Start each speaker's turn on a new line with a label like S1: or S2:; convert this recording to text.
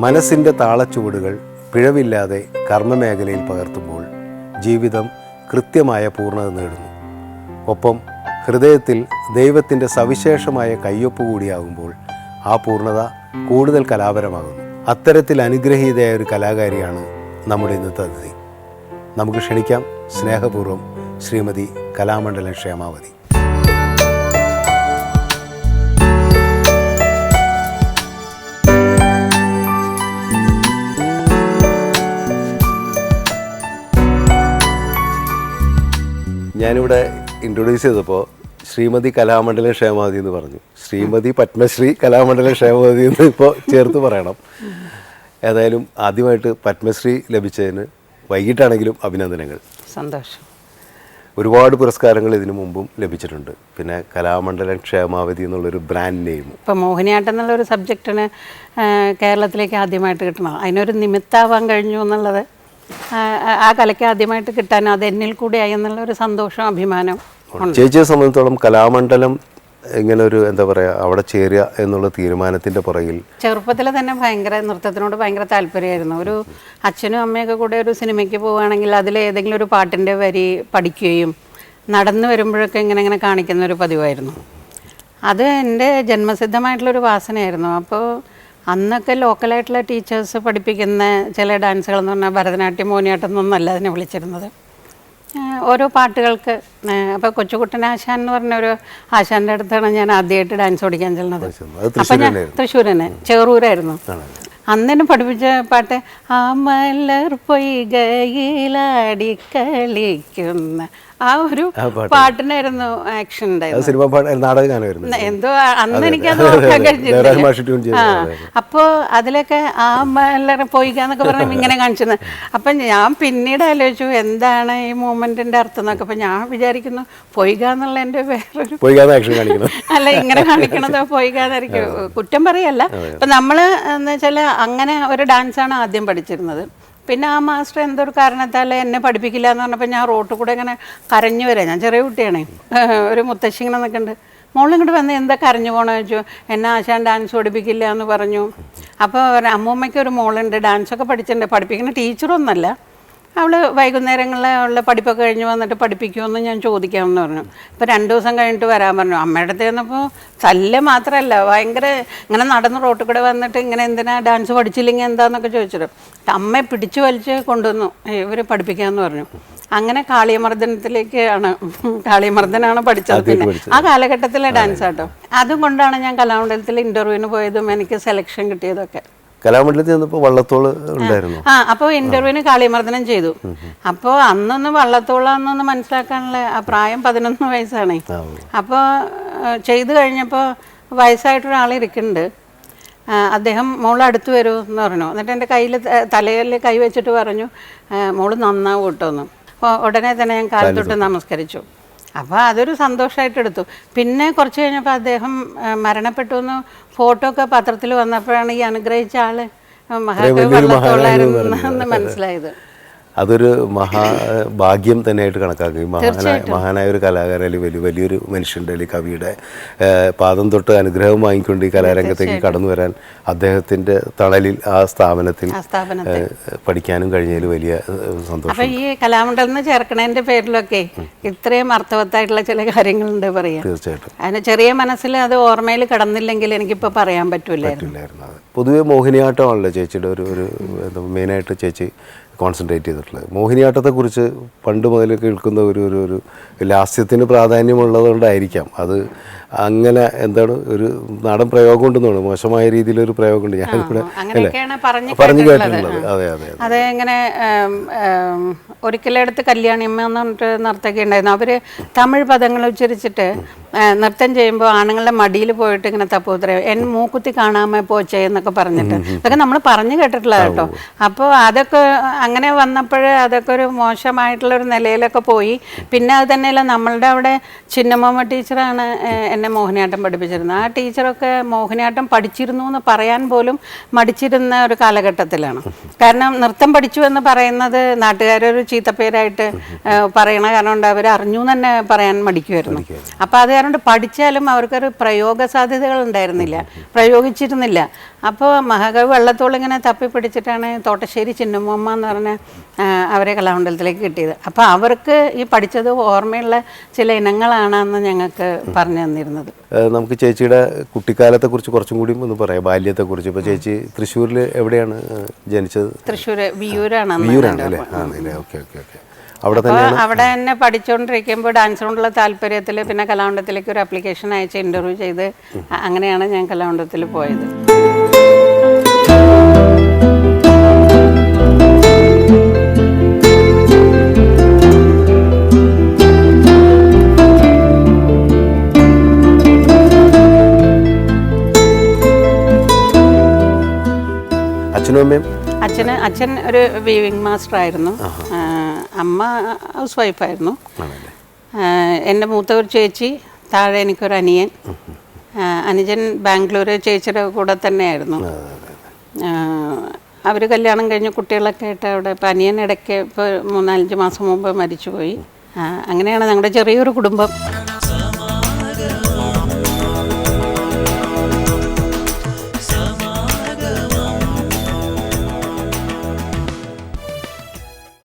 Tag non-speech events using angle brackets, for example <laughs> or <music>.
S1: മനസ്സിന്റെ താളച്ചുവടുകൾ പിഴവില്ലാതെ കർമ്മമേഖലയിൽ പകർത്തുമ്പോൾ ജീവിതം കൃത്യമായ പൂർണത നേടുന്നു. ഒപ്പം ഹൃദയത്തിൽ ദൈവത്തിന്റെ സവിശേഷമായ കയ്യൊപ്പ് കൂടിയാകുമ്പോൾ ആ പൂർണത കൂടുതൽ കലാപരമാകുന്നു. അത്തരത്തിൽ അനുഗ്രഹീതയായ ഒരു കലാകാരിയാണ് നമ്മുടെ ഇന്നത്തെ അതിഥി. നമുക്ക് ക്ഷണിക്കാം സ്നേഹപൂർവം ശ്രീമതി കലാമണ്ഡലം ക്ഷേമാവതി. ഞാനിവിടെ ഇൻട്രൊഡ്യൂസ് ചെയ്തപ്പോൾ ശ്രീമതി കലാമണ്ഡലം ക്ഷേമാവതി എന്ന് പറഞ്ഞു. ശ്രീമതി പത്മശ്രീ കലാമണ്ഡലം ക്ഷേമാവതി എന്ന് ഇപ്പോൾ ചേർത്ത് പറയണം. ഏതായാലും ആദ്യമായിട്ട് പത്മശ്രീ ലഭിച്ചതിന് വൈകിട്ടാണെങ്കിലും അഭിനന്ദനങ്ങൾ.
S2: സന്തോഷം.
S1: ഒരുപാട് പുരസ്കാരങ്ങൾ ഇതിനു മുമ്പും ലഭിച്ചിട്ടുണ്ട്. പിന്നെ കലാമണ്ഡലം ക്ഷേമാവതി എന്നുള്ളൊരു ബ്രാൻഡ് നെയിം
S2: ഇപ്പം മോഹിനിയാട്ടം എന്നുള്ളൊരു സബ്ജക്റ്റിന് കേരളത്തിലേക്ക് ആദ്യമായിട്ട് കിട്ടണം. അതിനൊരു നിമിത്താവാൻ കഴിഞ്ഞു എന്നുള്ളത് ആ, കലയ്ക്ക് ആദ്യമായിട്ട് കിട്ടാൻ അത് എന്നിൽ കൂടിയായി എന്നുള്ള ഒരു സന്തോഷം അഭിമാനം
S1: ചേച്ചിയെ സംബന്ധിച്ചോളം കലാമണ്ഡലം ഇങ്ങനെ ഒരു എന്താ പറയുക അവിടെ ചേരുക എന്നുള്ള തീരുമാനത്തിന്റെ പുറകിൽ
S2: ചെറുപ്പത്തിൽ തന്നെ ഭയങ്കര നൃത്തത്തിനോട് ഭയങ്കര താല്പര്യമായിരുന്നു. ഒരു അച്ഛനും അമ്മയൊക്കെ കൂടെ ഒരു സിനിമയ്ക്ക് പോവുകയാണെങ്കിൽ അതിൽ ഏതെങ്കിലും ഒരു പാട്ടിന്റെ വരി പഠിക്കുകയും നടന്നു വരുമ്പോഴൊക്കെ ഇങ്ങനെ ഇങ്ങനെ കാണിക്കുന്ന ഒരു പതിവായിരുന്നു. അത് എന്റെ ജന്മസിദ്ധമായിട്ടുള്ളൊരു വാസനയായിരുന്നു. അപ്പോൾ അന്നൊക്കെ ലോക്കലായിട്ടുള്ള ടീച്ചേഴ്സ് പഠിപ്പിക്കുന്ന ചില ഡാൻസുകൾ എന്ന് പറഞ്ഞാൽ ഭരതനാട്യം മോഹിനിയാട്ടം എന്നൊന്നല്ല അതിനെ വിളിച്ചിരുന്നത്. ഓരോ പാട്ടുകൾക്ക് അപ്പോൾ കൊച്ചുകുട്ടൻ ആശാൻ എന്ന് പറഞ്ഞ ഒരു ആശാന്റെ അടുത്താണ് ഞാൻ ആദ്യമായിട്ട് ഡാൻസ് പഠിക്കാൻ ചെല്ലുന്നത്. അപ്പം ഞാൻ തൃശ്ശൂർ തന്നെ ചെറൂരായിരുന്നു അന്നെ പഠിപ്പിച്ച പാട്ട് ആ മലർ പൊയ്കയിലാടി കളിക്കുന്ന ആ ഒരു പാട്ടിനായിരുന്നു ആക്ഷൻ
S1: സിനിമ നാടകം നാടക
S2: എന്തോ അന്ന് എനിക്കത് കഴിഞ്ഞില്ല
S1: ചെയ്തത്,
S2: അതിലൊക്കെ ആ മലർ പോയിക്കാന്നൊക്കെ പറഞ്ഞ് ഇങ്ങനെ കാണിച്ചത് അപ്പൊ ഞാൻ പിന്നീട് ആലോചിച്ചു എന്താണ് ഈ മൂമെന്റിന്റെ അർത്ഥം എന്നൊക്കെ. അപ്പൊ ഞാൻ വിചാരിക്കുന്നു പൊയ്ക എന്നുള്ള എന്റെ വേറൊരു <laughs> അല്ല ഇങ്ങനെ കാണിക്കണത് പൊയ്കാന്നായിരിക്കും കുറ്റം പറയല്ല. അപ്പൊ നമ്മൾ എന്ന് വെച്ചാൽ അങ്ങനെ ഒരു ഡാൻസ് ആണ് ആദ്യം പഠിച്ചിരുന്നത്. പിന്നെ ആ മാസ്റ്റർ എന്തൊരു കാരണത്താൽ എന്നെ പഠിപ്പിക്കില്ല എന്ന് പറഞ്ഞപ്പോൾ ഞാൻ റോട്ടിൽ കൂടെ ഇങ്ങനെ കരഞ്ഞു വരാം. ഞാൻ ചെറിയ കുട്ടിയാണേ. <laughs> ഒരു മുത്തശ്ശി ഇങ്ങനെ നിൽക്കുന്നുണ്ട്. മോളിങ്ങോട്ട് വന്ന് എന്താ കരഞ്ഞു പോകണമെന്ന് ചോദിച്ചു. എന്നെ ആശാൻ ഡാൻസ് പഠിപ്പിക്കില്ല എന്ന് പറഞ്ഞു. അപ്പോൾ അമ്മൂമ്മയ്ക്ക് ഒരു മോളുണ്ട്. ഡാൻസൊക്കെ പഠിച്ചിട്ടുണ്ട്. പഠിപ്പിക്കുന്ന ടീച്ചറൊന്നല്ല അവൾ വൈകുന്നേരങ്ങളിൽ ഉള്ള പഠിപ്പൊക്കെ കഴിഞ്ഞ് വന്നിട്ട് പഠിപ്പിക്കുമെന്ന് ഞാൻ ചോദിക്കാമെന്ന് പറഞ്ഞു. ഇപ്പോൾ രണ്ട് ദിവസം കഴിഞ്ഞിട്ട് വരാൻ പറഞ്ഞു. അമ്മയുടെ അടുത്ത് ചെന്നപ്പോൾ തല്ല് മാത്രമല്ല ഭയങ്കര ഇങ്ങനെ നടന്ന് റോട്ടിൽ കൂടെ വന്നിട്ട് ഇങ്ങനെ എന്തിനാ ഡാൻസ് പഠിച്ചില്ലെങ്കിൽ എന്താന്നൊക്കെ ചോദിച്ചിട്ട്. അമ്മയെ പിടിച്ചു വലിച്ച് കൊണ്ടുവന്നു. ഇവർ പഠിപ്പിക്കാമെന്ന് പറഞ്ഞു. അങ്ങനെ കാളിയമർദ്ദനത്തിലേക്ക് ആണ് കാളിയമർദ്ദനാണ് പഠിച്ചത് പിന്നെ. ആ കാലഘട്ടത്തിലെ ഡാൻസ് ആട്ടോ അതും കൊണ്ടാണ് ഞാൻ കലാമണ്ഡലത്തിൽ ഇന്റർവ്യൂവിന് പോയതും എനിക്ക് സെലക്ഷൻ കിട്ടിയതൊക്കെ.
S1: കലാമണ്ഡലത്തിൽ ചെന്നപ്പോൾ വള്ളത്തോൾ ഉണ്ടായിരുന്നു.
S2: ആ അപ്പോൾ ഇന്റർവ്യൂവിന് കാളിമർദ്ദനം ചെയ്തു. അപ്പോൾ അന്നൊന്ന് വള്ളത്തോളാന്നൊന്ന് മനസ്സിലാക്കാനുള്ള ആ പ്രായം പതിനൊന്ന് വയസ്സാണ്. അപ്പോൾ ചെയ്തു കഴിഞ്ഞപ്പോൾ വയസ്സായിട്ടൊരാൾ ഇരിക്കുന്നുണ്ട്. ആ, അദ്ദേഹം മോൾ അടുത്ത് വരൂ എന്ന് പറഞ്ഞു. എന്നിട്ട് എന്റെ കയ്യിൽ തലയിൽ കൈ വെച്ചിട്ട് പറഞ്ഞു മോൾ നന്നാവും കേട്ടോ എന്ന്. അപ്പോൾ ഉടനെ തന്നെ ഞാൻ കാലത്തൊട്ട്. നമസ്കരിച്ചു. അപ്പോൾ അതൊരു സന്തോഷമായിട്ട് എടുത്തു. പിന്നെ കുറച്ച് കഴിഞ്ഞപ്പോൾ അദ്ദേഹം മരണപ്പെട്ടു എന്ന് ഫോട്ടോ ഒക്കെ പത്രത്തിൽ വന്നപ്പോഴാണ് ഈ അനുഗ്രഹിച്ച ആൾ മഹാകവി വള്ളത്തോളായിരുന്നു എന്ന് മനസ്സിലായത്.
S1: അതൊരു മഹാ ഭാഗ്യം തന്നെയായിട്ട് കണക്കാക്കും. ഈ മഹാനായ മഹാനായ ഒരു കലാകാരൻ അല്ലെങ്കിൽ വലിയ വലിയൊരു മനുഷ്യന്റെ അല്ലെങ്കിൽ കവിയുടെ പാദം തൊട്ട് അനുഗ്രഹം വാങ്ങിക്കൊണ്ട് ഈ കലാരംഗത്തേക്ക് കടന്നു വരാൻ അദ്ദേഹത്തിന്റെ തണലിൽ ആ സ്ഥാപനത്തിൽ പഠിക്കാനും കഴിഞ്ഞതിൽ വലിയ സന്തോഷം.
S2: ഈ കലാമണ്ഡലം എന്ന് ചേർക്കണതിന്റെ പേരിലൊക്കെ ഇത്രയും അർത്ഥവത്തായിട്ടുള്ള ചില കാര്യങ്ങളുണ്ട് പറയാം
S1: തീർച്ചയായിട്ടും.
S2: അതിന് ചെറിയ മനസ്സിൽ അത് ഓർമ്മയിൽ കടന്നില്ലെങ്കിൽ എനിക്കിപ്പോൾ പറയാൻ
S1: പറ്റില്ലായിരുന്നു പൊതുവേ മോഹിനിയാട്ടമാണല്ലോ ചേച്ചിയുടെ ഒരു ഒരു മെയിനായിട്ട് ചേച്ചി കോൺസെൻട്രേറ്റ് ചെയ്തിട്ടുള്ളത്. മോഹിനിയാട്ടത്തെക്കുറിച്ച് പണ്ട് മുതൽ കേൾക്കുന്ന ഒരു ഒരു ഒരു ലാസ്യത്തിന് പ്രാധാന്യമുള്ളതുകൊണ്ടായിരിക്കാം. അത് അങ്ങനെ എന്താണ് ഒരു നാടൻ പ്രയോഗം ഉണ്ടെന്നാണ് മോശമായ രീതിയിലൊരു പ്രയോഗമുണ്ട്. ഞാനിവിടെ
S2: പറഞ്ഞു
S1: പറഞ്ഞു
S2: കേട്ടിട്ടുള്ളത്.
S1: അതെ അതെ
S2: അതെ. ഇങ്ങനെ ഒരിക്കലെടുത്ത് കല്യാണിയമ്മ എന്ന് പറഞ്ഞിട്ട് നർത്തകി ഉണ്ടായിരുന്നു. അവർ തമിഴ് പദങ്ങൾ ഉച്ചരിച്ചിട്ട് നൃത്തം ചെയ്യുമ്പോൾ ആണുങ്ങളുടെ മടിയിൽ പോയിട്ട് ഇങ്ങനെ തപ്പൂത്ര എൻ മൂക്കുത്തി കാണാമേ പോച്ചേ എന്നൊക്കെ പറഞ്ഞിട്ട്. ഇതൊക്കെ നമ്മൾ പറഞ്ഞു കേട്ടിട്ടുള്ള കേട്ടോ. അപ്പോൾ അതൊക്കെ അങ്ങനെ വന്നപ്പോൾ അതൊക്കെ ഒരു മോശമായിട്ടുള്ള ഒരു നിലയിലൊക്കെ പോയി. പിന്നെ അത് തന്നെയല്ല നമ്മളുടെ അവിടെ ചിന്നമ്മ ടീച്ചറാണ് എന്നെ മോഹിനിയാട്ടം പഠിപ്പിച്ചിരുന്നത് ആ ടീച്ചറൊക്കെ മോഹിനിയാട്ടം പഠിച്ചിരുന്നു എന്ന് പറയാൻ പോലും മടിച്ചിരുന്ന ഒരു കാലഘട്ടത്തിലാണ്. കാരണം നൃത്തം പഠിച്ചു എന്ന് പറയുന്നത് നാട്ടുകാരൊരു ചീത്തപ്പേരായിട്ട് പറയണ കാരണം കൊണ്ട് അവർ അറിഞ്ഞു തന്നെ പറയാൻ മടിക്കുമായിരുന്നു അപ്പോൾ അത് കാരണം പഠിച്ചാലും അവർക്കൊരു പ്രയോഗ സാധ്യതകൾ ഉണ്ടായിരുന്നില്ല പ്രയോഗിച്ചിരുന്നില്ല. അപ്പോൾ മഹാകവി വള്ളത്തോൾ ഇങ്ങനെ തപ്പി പിടിച്ചിട്ടാണ് തോട്ടശ്ശേരി ചിന്നമ്മ എന്ന് പറഞ്ഞ അവരെ കലാമണ്ഡലത്തിലേക്ക് കിട്ടിയത്. അപ്പോൾ അവർക്ക് ഈ പഠിച്ചത് ഓർമ്മയുള്ള ചില ഇനങ്ങളാണെന്ന് ഞങ്ങൾക്ക് പറഞ്ഞു തന്നിരുന്നത്.
S1: നമുക്ക് ചേച്ചിയുടെ കുട്ടിക്കാലത്തെക്കുറിച്ച് കുറച്ചും കൂടി ഒന്ന് പറയാം ബാല്യത്തെക്കുറിച്ച്. ഇപ്പോൾ ചേച്ചി തൃശ്ശൂരിൽ എവിടെയാണ് ജനിച്ചത്?
S2: തൃശ്ശൂർ വിയൂരാണ് അന്ന്
S1: വിയൂരാണ് അല്ലേ? ആ അല്ലേ ഓക്കെ ഓക്കെ ഓക്കെ. അവിടെ തന്നെയാണ്?
S2: അവിടെ തന്നെ പഠിച്ചുകൊണ്ടിരിക്കുമ്പോൾ ഡാൻസിനോടുള്ള താല്പര്യത്തിൽ പിന്നെ കലാമണ്ഡലത്തിലേക്ക് ഒരു ആപ്ലിക്കേഷൻ അയച്ച് ഇന്റർവ്യൂ ചെയ്ത് അങ്ങനെയാണ് ഞാൻ കലാമണ്ഡലത്തിൽ പോയത്.
S1: അച്ഛനും അമ്മയും?
S2: അച്ഛന് അച്ഛൻ ഒരു വീവിംഗ് മാസ്റ്റർ ആയിരുന്നു. അമ്മ ഹൗസ് വൈഫായിരുന്നു എന്റെ മൂത്ത ഒരു ചേച്ചി താഴെ എനിക്കൊരു അനിയൻ. അനുജൻ ബാംഗ്ലൂർ ചേച്ചിയുടെ കൂടെ തന്നെയായിരുന്നു. അവർ കല്യാണം കഴിഞ്ഞ് കുട്ടികളൊക്കെ ആയിട്ട് അവിടെ ഇപ്പം അനിയൻ ഇടയ്ക്ക് ഇപ്പോൾ മൂന്നാലഞ്ച് മാസം മുമ്പ് മരിച്ചുപോയി. അങ്ങനെയാണ് ഞങ്ങളുടെ ചെറിയൊരു കുടുംബം.